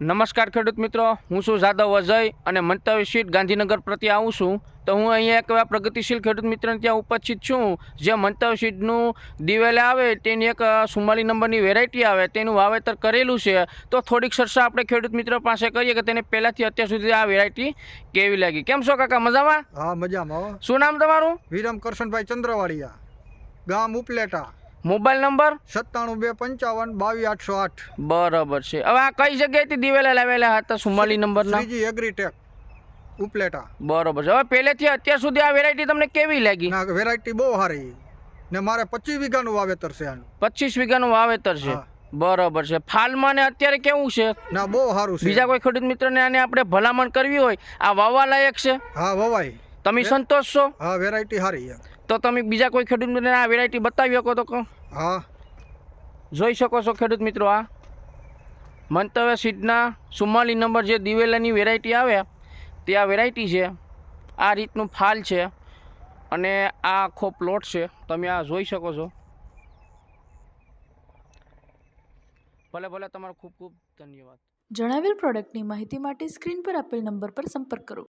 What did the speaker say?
નમસ્કાર ખેડૂત મિત્રો હું છું જાદવ અજય અને મંતવ્ય સીટ ગાંધીનગર પ્રત્યે આવું છું. તો હું અહીંયા એક એવા પ્રગતિશીલ ખેડૂત મિત્રને ત્યાં ઉપસ્થિત છું જે મંતવ્ય સીટનું દિવેલે આવે તેની એક સુમાલી નંબરની વેરાયટી આવે તેનું વાવેતર કરેલું છે. તો થોડીક ચર્ચા આપણે ખેડૂત મિત્ર પાસે કરીએ કે તેને પહેલાંથી અત્યાર સુધી આ વેરાયટી કેવી લાગી? કેમ છો કાકા મજામાં? હા મજામાં શું નામ તમારું? વિરમ કરશનભાઈ ચંદ્રવાડિયા ગામ ઉપલેટા. Mobile number? સત્તાણું બે પંચાવન બાવીસ આઠસો આઠ. બરાબર છે. હવે આ કઈ જગ્યાએથી દિવેલા લાવેલા હતા? સુમાલી નંબરના? શ્રીજી એગ્રીટેક ઉપલેટા. બરોબર છે. હવે પહેલેથી અત્યાર સુધી આ વેરાયટી તમને કેવી લાગી? ના વેરાયટી બહુ સારી. ને મારે પચીસ વીઘાનું વાવેતર છે આનું. પચીસ વીઘાનું વાવેતર છે. બરોબર છે. ફાલમાં ને અત્યારે કેવું છે? ના બહુ સારું છે. બીજા કોઈ ખેડૂત મિત્રને આને આપણે ભલામણ કરવી હોય આ વાવવા લાયક છે? હા વવાય. તમે સંતોષ છો હા વેરાયટી સારી છે. તો તમે બીજા કોઈ ખેડૂત મિત્રને આ વેરાયટી બતાવી શકો તો કહો. હા. જોઈ શકો છો ખેડૂત મિત્રો આ. મંતવ્ય સીડના ચુમ્માલીસ નંબર જે દિવેલાની વેરાયટી આવે તે આ વેરાયટી છે. આ રીતનું ફાલ છે અને આ આખો પ્લોટ છે. તમે આ જોઈ શકો છો. ભલે ભલે તમારો ખૂબ ખૂબ ધન્યવાદ. જણાવેલ પ્રોડક્ટની માહિતી માટે સ્ક્રીન પર આપેલ નંબર પર સંપર્ક કરો.